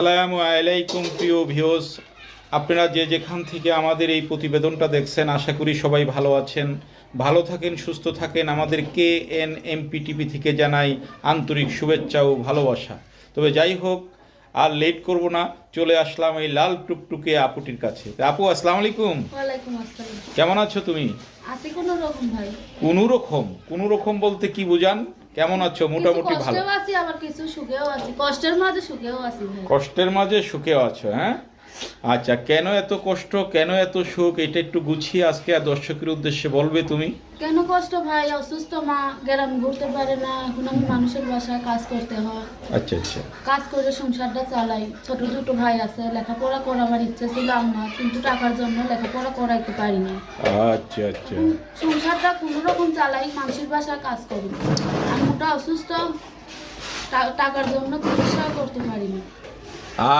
আসসালামু আলাইকুম প্রিয় ভিউস আপনারা যে যেখান থেকে আমাদের এই প্রতিবেদনটা দেখছেন আশা করি সবাই ভালো আছেন। ভালো থাকেন সুস্থ থাকেন। আমাদের কে এন এমপিটিভি থেকে জানাই আন্তরিক শুভেচ্ছা ও ভালোবাসা। তবে যাই হোক আর লেট করব না। চলে আসলাম এই লাল টুকটুকে আপুটির কাছে। আপু আসসালামু আলাইকুম। কেমন আছো তুমি? আছি কোনো রকম ভাই। কোনো রকম? কোনো রকম বলতে কি বুঝান? কেমন আছো? মোটামুটি ভালো। আছি আবার কিছু সুখেও আছি। কষ্টের মাঝে সুখেও আছি ভাই। কষ্টের মাঝে সুখেও আছো হ্যাঁ? আচ্ছা কেন এত কষ্ট কেন এত সুখ? এটা একটু গুছিয়ে আজকে আর দর্শকের উদ্দেশ্যে বলবে তুমি। কেন কষ্ট ভাই? অসুস্থ মা গ্রাম ঘুরতে পারে না। এখন আমি মানুষের বাসায় কাজ করতে হয়। আচ্ছা আচ্ছা। কাজ করে সংসারটা চালাই। ছোট দুটো ভাই আছে লেখাপড়া করাবার ইচ্ছে ছিল আমার কিন্তু টাকার জন্য লেখাপড়া করাইতে পারি না আচ্ছা আচ্ছা। সংসারটা কোনো রকম চালাই মানুষের বাসায় কাজ করি অসুস্থ টাকার জন্য চিকিৎসা করতে পারি না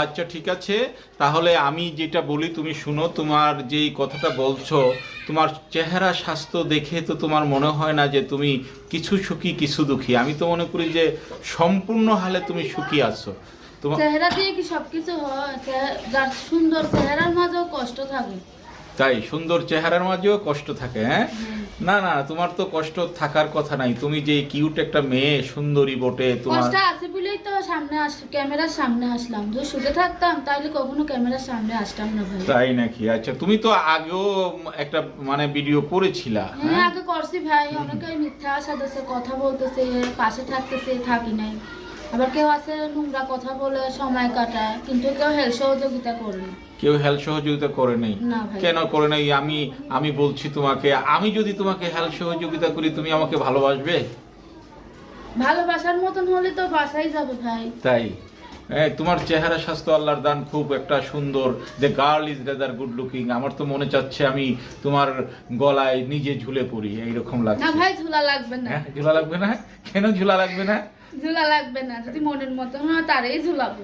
আচ্ছা ঠিক আছে। তাহলে আমি যেটা বলি তুমি শুনো তোমার যেই কথাটা বলছো তোমার চেহারা স্বাস্থ্য দেখে তো তোমার মনে হয় না যে তুমি কিছু সুখী কিছু দুঃখী। আমি তো মনে করি যে সম্পূর্ণ হালে তুমি সুখী আছো। তোমার চেহারা দিয়ে কি সবকিছু হয়? যার সুন্দর চেহারার মাঝেও কষ্ট থাকে। তাই সুন্দর চেহারার মাঝেও কষ্ট থাকে হ্যাঁ? না না তোমার তো কষ্ট থাকার কথা নাই। তুমি যে কিউট একটা মেয়ে সুন্দরী বটে তোমার কষ্ট আছে বলেই তো সামনে আস ক্যামেরার সামনে আসলাম। যদি শুতে থাকতাম তাহলে কখনো ক্যামেরার সামনে আসতাম না ভাই। তাই নাকি? আচ্ছা তুমি তো আগেও একটা মানে ভিডিও করেছিলা হ্যাঁ হ্যাঁ? আগে করছি ভাই। অনেকে মিথ্যা সাজাছে কথা বলতেছে পাশে থাকতেছে থাকি নাই। আবার কেউ আছে নোংরা কথা বলে সময় কাটায় কিন্তু কেউ হেল্প সহযোগিতা করে না। কেউ হেল্প সহযোগিতা করে নেই। কেন করে নাই? আমি আমি বলছি তোমাকে আমি যদি তোমাকে হেল্প সহযোগিতা করি তুমি আমাকে ভালোবাসবে? ভালোবাসার মতন হলে তো বাসাই যাবে ভাই। তাই? তোমার চেহারা স্বাস্থ্য আল্লাহর দান খুব একটা সুন্দর। The girl is rather good looking আমার তো মনে চাচ্ছে আমি তোমার গলায় নিজে ঝুলে পড়ি। এইরকম না লাগছে। ভাই ঝুলা লাগবে না। হ্যাঁ ঝুলা লাগবে না? কেন ঝুলা লাগবে না? ঝুলা লাগবে না যদি মনের মতন হয় তারাই ঝুলাবো।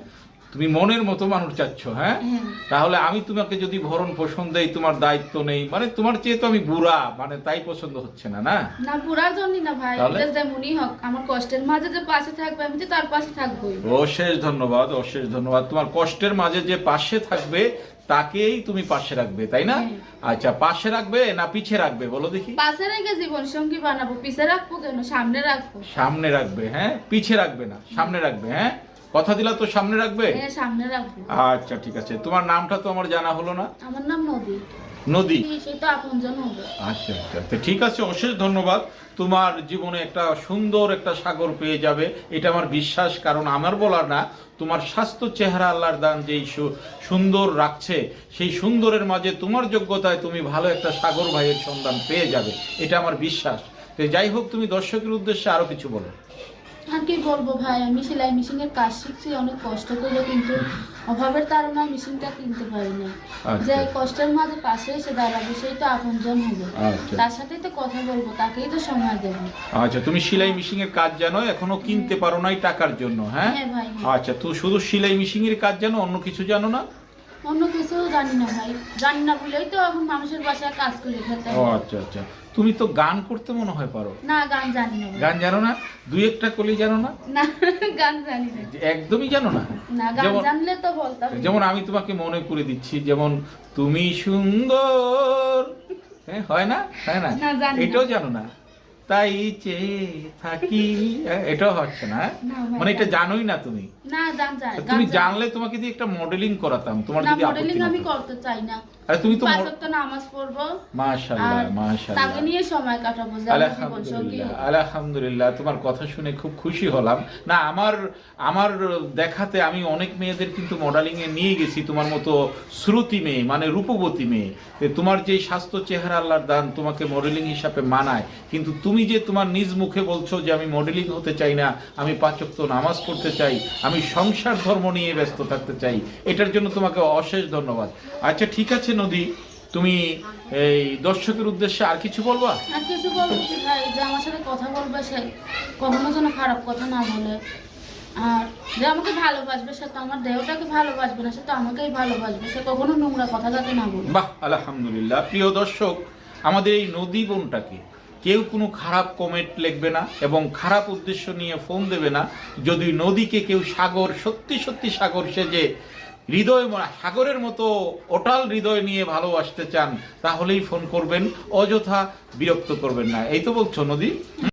তুমি মনের মতো মানুষ চাচ্ছ হ্যাঁ? হ্যাঁ। তাহলে আমি তোমাকে যদি ভরণ পোষণ দেই তোমার দায়িত্ব নেই মানে তোমার চেয়ে তো আমি বুড়া মানে তাই পছন্দ হচ্ছে না না? না পুরার জন্যই না ভাই? যেমনই হোক আমার কষ্টের মাঝে যে পাশে থাকবে আমি তো তার পাশে থাকবোই। অশেষ ধন্যবাদ অশেষ ধন্যবাদ। তোমার কষ্টের মাঝে যে পাশে থাকবে তাকেই তুমি পাশে রাখবে তাই না? হ্যাঁ। আচ্ছা পাশে রাখবে না পিছে রাখবে বলো দেখি। পাশে রেখে জীবন সঙ্গী বানাবো পিছে রাখব কেন? সামনে রাখব। সামনে রাখবে হ্যাঁ? পিছে রাখবে না সামনে রাখবে হ্যাঁ? কথা দিলা তো সামনে রাখবে? হ্যাঁ সামনে রাখব। আচ্ছা ঠিক আছে। তোমার নামটা তো আমার জানা হলো না। আমার নাম নদী। নদী? সে আপনজন হবে। আচ্ছা আচ্ছা। তো ঠিক আছে অশেষ ধন্যবাদ। তোমার জীবনে একটা সুন্দর একটা সাগর পেয়ে যাবে এটা আমার বিশ্বাস কারণ আমার বলার না তোমার স্বাস্থ্য চেহারা আল্লাহর দান যেই সু- সুন্দর রাখছে সেই সুন্দরের মাঝে তোমার যোগ্যতায় তুমি ভালো একটা সাগর ভাইয়ের সন্ধান পেয়ে যাবে এটা আমার বিশ্বাস। তো যাই হোক তুমি দর্শকের উদ্দেশ্যে আরও কিছু বলো। আর কি বলব ভাই? আমি সেলাই মেশিন এর কাজ শিখছি অনেক কষ্ট করে কিন্তু অভাবের তাড়নায় মেশিনটা কিনতে পারি না আচ্ছা। যে কষ্টের মাঝে পাশে এসে দাঁড়াবে সেই তো আপনজন হবে। আচ্ছা। তার সাথেই তো কথা বলব তাকেই তো সময় দেবো। আচ্ছা তুমি সেলাই মেশিন এর কাজ জানো এখনও কিনতে পারো নাই টাকার জন্য হ্যাঁ? হ্যাঁ ভাই আচ্ছা তো শুধু সেলাই মেশিন এর কাজ জানো অন্য কিছু জানো না? অন্য কিছু জানি না ভাই। জানি না বলেই তো এখন মানুষের বাসায় কাজ করে খেতে ও আচ্ছা আচ্ছা। তুমি তো গান করতে মনে হয় পারো? না গান জানি না গান জানো না? দুই একটা কলি জানো না? না গান জানি না। একদমই জানো না? না গান যেমন- জানলে তো বলতাম। যেমন আমি তোমাকে মনে করে দিচ্ছি যেমন তুমি সুন্দর। হ্যাঁ হয় না? হয় না। এটাও জানো না? তাই চেয়ে থাকি। এটাও হচ্ছে না? মানে এটা জানোই না তুমি। না জান তুমি জানলে তোমাকে দিয়ে একটা মডেলিং করাতাম তোমার যদি মডেলিং আমি করতে চাই না। আরে তুমি তো পাঁচ ওয়াক্ত নামাজ পড়ব। মাশাআল্লাহ আর তাকে নিয়ে সময় কাটাবো আলহামদুলিল্লাহ আলহামদুলিল্লাহ তোমার কথা শুনে খুব খুশি হলাম। না আমার আমার দেখাতে আমি অনেক মেয়েদের কিন্তু মডেলিং এ নিয়ে গেছি তোমার মতো শ্রুতি মেয়ে মানে রূপবতী মেয়ে। তোমার যে স্বাস্থ্য চেহারা আল্লাহর দান তোমাকে মডেলিং হিসাবে মানায় কিন্তু তুমি যে তোমার নিজ মুখে বলছো যে আমি মডেলিং হতে চাই না আমি পাঁচক্ত নামাজ পড়তে চাই আমি সংসার ধর্ম নিয়ে ব্যস্ত থাকতে চাই এটার জন্য তোমাকে অশেষ ধন্যবাদ। আচ্ছা ঠিক আছে নদী তুমি এই দর্শকের উদ্দেশ্যে আর কিছু বলবা? আর কিছু বলব কি ভাই যে আমার সাথে কথা বলবে সে কখনো যেন খারাপ কথা না বলে। আর যে আমাকে ভালোবাসবে সে তো আমার দেহটাকে ভালোবাসবে না সে তো আমাকেই ভালোবাসবে। সে কখনো নোংরা কথা যাতে না বলে। বাহ আলহামদুলিল্লাহ। প্রিয় দর্শক আমাদের এই নদী বোনটাকে কেউ কোনো খারাপ কমেন্ট লিখবে না এবং খারাপ উদ্দেশ্য নিয়ে ফোন দেবে না। যদি নদীকে কেউ সাগর সত্যি সত্যি সাগর সেজে হৃদয় সাগরের মতো অটাল হৃদয় নিয়ে ভালোবাসতে চান, তাহলেই ফোন করবেন, অযথা বিরক্ত করবেন না। এই তো বলছো, নদী?